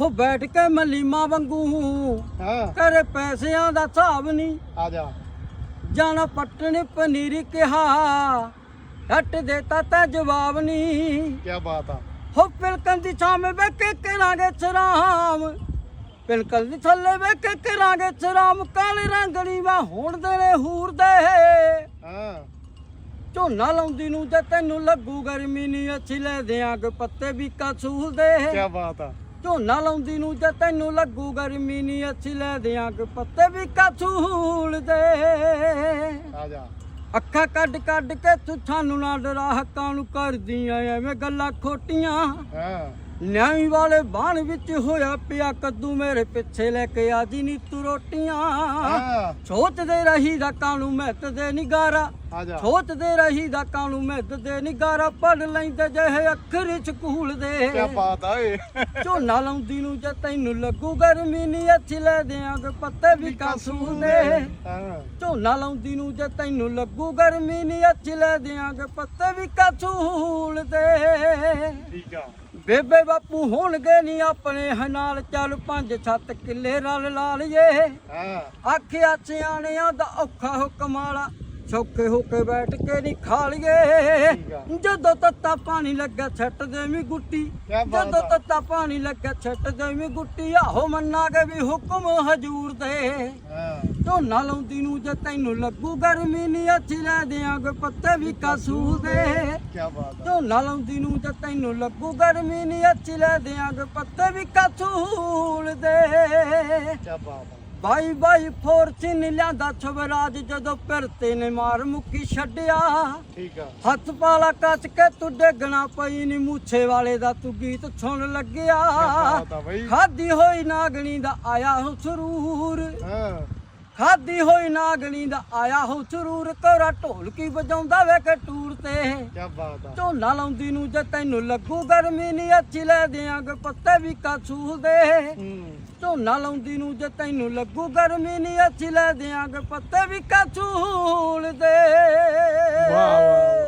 ਹੋ ਬੈਠ ਕੇ ਮਲੀਮਾ ਵਾਂਗੂ। ਹਾਂ। ਕਰੇ ਪੈਸਿਆਂ ਦਾ ਹਿਸਾਬ ਨਹੀਂ ਆ ਜਾ। ਜਾਣਾ ਪੱਟਣ ਪਨੀਰੀ ਕਿਹਾ। ਹੱਟ ਦੇਤਾ ਤਾਂ ਜਵਾਬ ਨਹੀਂ ਕੀ ਬਾਤ ਆ। ਹੋ ਪਿਲਕਣ ਦੀ ਛਾਵੇਂ ਵੇ ਕੇ ਕਰਾਂਗੇ ਸਰਾਮ। ਪਿਲਕਣ ਦੀ ਥੱਲੇ ਵੇ ਕੇ ਕਰਾਂਗੇ ਸਰਾਮ। ਕਾਲੇ ਰੰਗਣੀ ਵਾ ਹੁਣ ਦੇ ਨੇ ਹੂਰ ਦੇ। ਹਾਂ। ਝੋਨਾ ਲਾਉਂਦੀ ਨੂੰ ਤੇ ਤੈਨੂੰ ਲੱਗੂ ਗਰਮੀ ਨਹੀਂ ਅੱਛੀ ਲੈ ਦਿਆਂਗੇ ਪੱਤੇ ਵੀ ਕਸੂਲ ਦੇ। ਕੀ ਬਾਤ ਆ। ਝੋਨਾ ਲਾਉਂਦੀ ਨੂੰ ਤੇ ਤੈਨੂੰ ਲੱਗੂ ਗਰਮੀ ਨਹੀਂ ਅੱਛੀ ਲੈ ਦਿਆਂਗੇ ਪੱਤੇ ਵੀ ਕਸੂਲ ਦੇ ਆ ਜਾ। ਅੱਖਾਂ ਕੱਢ ਕੱਢ ਕੇ ਤੂੰ ਸਾਨੂੰ ਨਾ ਡਰਾ ਹੱਕਾਂ ਨੂੰ ਕਰਦੀਆਂ ਐਵੇਂ ਗੱਲਾਂ ਖੋਟੀਆਂ। ਹਾਂ। ਨਿਆਈ ਵਾਲੇ ਬਾਣ ਵਿੱਚ ਹੋਇਆ ਪਿਆ ਕੱਦੂ ਮੇਰੇ ਪਿੱਛੇ ਲੈ ਕੇ ਆ ਜੀ ਨੀ ਤੂੰ ਰੋਟੀਆਂ ਸੋਚਦੇ ਰਹੀ ਦਾ ਕਾਨੂੰ ਮਹਿਤ ਦੇ ਨਿਗਾਰਾ। ਜਾ ਸੋਚਦੇ ਰਹੀ ਦਾ ਕਾਨੂੰ ਮਹਿਤ ਦੇ ਨਿਗਾਰਾ ਪੜ ਲੈਂਦੇ ਜਿਹੇ ਅੱਖਰ ਸਕੂਲ ਦੇ। ਕੀ ਬਾਤ ਆ ਏ। ਝੋਨਾ ਲਾਉਂਦੀ ਨੂੰ ਜੇ ਤੈਨੂੰ ਲੱਗੂ ਗਰਮੀ ਨਹੀਂ ਅੱਛੀ ਲੈ ਦਿਆਂਗੇ ਪੱਤੇ ਵੀ ਕਾਸੂ ਦੇ। ਹਾਂ। ਝੋਨਾ ਲਾਉਂਦੀ ਨੂੰ ਜੇ ਤੈਨੂੰ ਲੱਗੂ ਗਰਮੀ ਨਹੀਂ ਅੱਛੀ ਲੈ ਦਿਆਂਗੇ ਪੱਤੇ ਵੀ ਕਸੂਲ ਦੇ। ਠੀਕ ਆ। ਬੇਬੇ ਬਾਪੂ ਹੋਣਗੇ ਨਹੀਂ ਆਪਣੇ ਹਨਾਲ ਚੱਲ ਪੰਜ ਸੱਤ ਕਿੱਲੇ ਰਲ ਲਾ ਲਈਏ। ਹਾਂ। ਆਖਿਆ ਸਿਆਣਿਆਂ ਦਾ ਔਖਾ ਹੁਕਮ ਵਾਲਾ ਸੌਖੇ ਹੋ ਕੇ ਬੈਠ ਕੇ ਨਹੀਂ ਖਾ ਲਈਏ। ਜਦੋਂ ਤੱਤਾ ਪਾਣੀ ਲੱਗਾ ਛੱਟ ਦੇਵੀਂ ਗੁੱਟੀ। ਜਦੋਂ। ਤੱਤਾ ਪਾਣੀ ਲੱਗਾ ਛੱਟ ਦੇਵੀਂ ਗੁੱਟੀ ਆਹੋ ਮੰਨਾਂਗੇ ਵੀ ਹੁਕਮ ਹਜੂਰ ਦੇ ਝੋਨਾ ਲਾਉਂਦੀ ਨੂੰ ਜੇ ਤੈਨੂੰ ਲੱਗੂ ਗਰਮੀ ਨਹੀਂ ਅੱਛੀ ਲੈ ਦਿਆਂਗੇ ਪੱਤੇ ਵੀ ਕਸੂ ਦੇ। ਝੋਨਾ ਲਾਉਂਦੀ ਨੂੰ ਜੇ ਤੈਨੂੰ ਲੱਗੂ ਗਰਮੀ ਨਹੀਂ ਅੱਛੀ ਲੈ ਦਿਆਂਗੇ ਪੱਤੇ ਵੀ ਕਸੂਲ ਦੇ। ਕੀ ਬਾਤ ਬਾਈ ਬਾਈ ਫੋਰਚਿਨ ਲਿਆਂਦਾ ਛਵਰਾਜ ਜਦੋਂ ਪਿਰਤੇ ਨੇ ਮਾਰ ਮੁੱਕੀ ਛੱਡਿਆ। ਠੀਕ ਆ। ਹੱਥ ਪਾਲਾ ਕੱਚ ਕੇ ਤੂੰ ਡੇਗਣਾ ਪਈ ਨੀ ਮੂਛੇ ਵਾਲੇ ਦਾ ਤੂੰ ਗੀਤ ਸੁਣ ਲੱਗਿਆ। ਖਾਦੀ ਹੋਈ ਨਾਗਣੀ ਦਾ ਆਇਆ ਹੋ ਸਰੂਰ। ਹਾਂ। ਖਾਦੀ ਹੋਈ ਨਾਗਣੀ ਦਾ ਆਇਆ ਹੋ ਸਰੂਰ। ਕੋਰਾ ਢੋਲਕੀ ਵਜਾਉਂਦਾ ਵੇ ਕੇ ਟੂਰ ਤੇ। ਕੀ ਬਾਤ ਆ। ਝੋਨਾ ਲਾਉਂਦੀ ਨੂੰ ਜੇ ਤੈਨੂੰ ਲੱਗੂ ਗਰਮੀ ਨਹੀਂ ਅੱਛੀ ਲੈ ਦਿਆਂਗੇ ਪੱਤੇ ਵੀ ਕਾਸੂ ਦੇ। ਝੋਨਾ ਲਾਉਂਦੀ ਨੂੰ ਜੇ ਤੈਨੂੰ ਲੱਗੂ ਗਰਮੀ ਨਹੀਂ ਅੱਛੀ ਲੈ ਦਿਆਂਗੇ ਪੱਤੇ ਵੀ ਕਾਸੂਲ ਦੇ ਵਾਹ, ਵਾਹ।